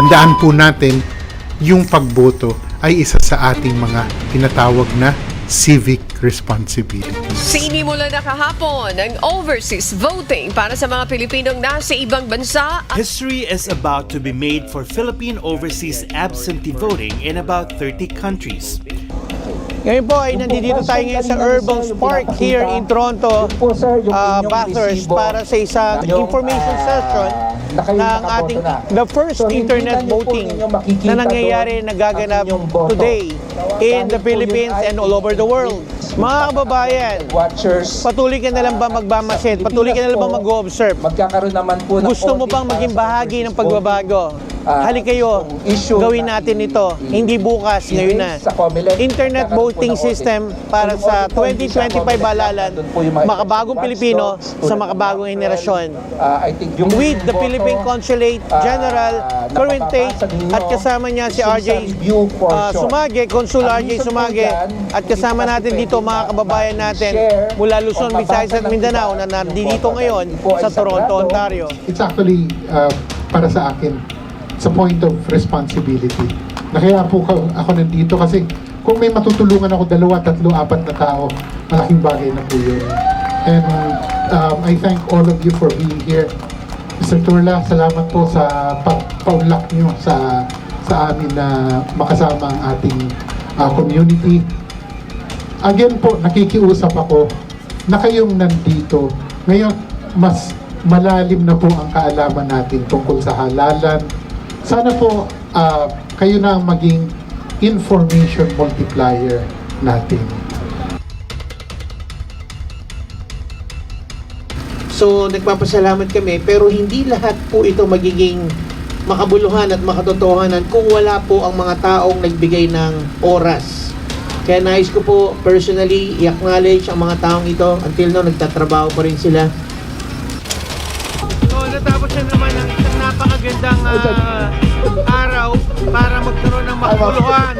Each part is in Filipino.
Tandaan po natin, yung pagboto ay isa sa ating mga tinatawag na civic responsibility. Sinimula na kahapon ang overseas voting para sa mga Pilipinong nasa ibang bansa History is about to be made for Philippine overseas absentee voting in about 30 countries. Ngayon po ay nandito tayo ngayon sa Urban Park here in Toronto, uh, Bathurst para sa isang information session ng ating the first internet voting na nangyayari nagaganap today in the Philippines and all over the world. Mga kababayan, watchers patuloy ka na lang ba magbamasid? Patuloy ka na lang ba mag-observe? magkakaroon naman po ng Gusto mo bang maging bahagi ng pagbabago? Ah, Halik kayo, gawin na natin ito. Hindi bukas, ngayon na. Internet voting system para sa audit po, hindi sa 2025 COMELEC, balalan, makabagong Pilipino sa ng makabagong henerasyon. Ah, I think With the Philippine Consulate ah, General ninyo, at kasama niya si RJ ah, Sumage, Consul RJ Sumage at kasama natin dito mga na kababayan natin mula Luzon, Visayas at Mindanao na nandito ngayon sa Toronto. Ontario. It's actually uh, para sa akin sa point of responsibility. Na kaya po ako nandito kasi kung may matutulungan ako dalawa, tatlo, apat na tao, malaking bagay na po yun. And um, I thank all of you for being here. Mr. Turla, salamat po sa pagpaunlak nyo sa sa amin na makasama ang ating uh, community. Again po, nakikiusap ako na kayong nandito. Ngayon, mas malalim na po ang kaalaman natin tungkol sa halalan. Sana po ah, kayo na ang maging information multiplier natin. So, nagpapasalamat kami pero hindi lahat po ito magiging makabuluhan at makatotohanan kung wala po ang mga taong nagbigay ng oras. Kaya nais ko po personally i-acknowledge ang mga taong ito. Until now, nagtatrabaho pa rin sila. So, natapos na naman ang isang napakagandang ah, araw para magkaroon ng makabuluhan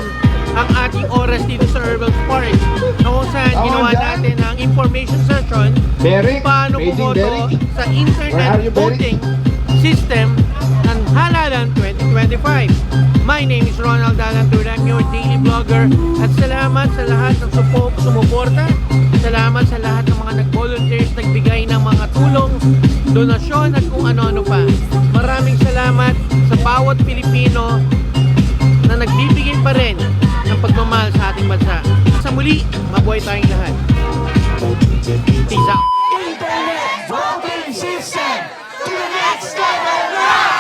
ang ating oras dito sa Urban Park. Na kung saan ginawa natin ang information session Derek, paano bumoto sa internet voting system ng Halalan 2025. My name is Ronald Dalantura, I'm your daily vlogger at salamat sa lahat ng supo, sumuporta. Salamat sa lahat ng mga nag-volunteers, nagbigay ng mga tulong, donasyon at kung ano-ano pa. Maraming salamat sa bawat Pilipino na nagbibigay pa rin ng pagmamahal sa ating bansa. Sa muli, mabuhay tayong lahat. Peace out. Internet voting system to the next level now!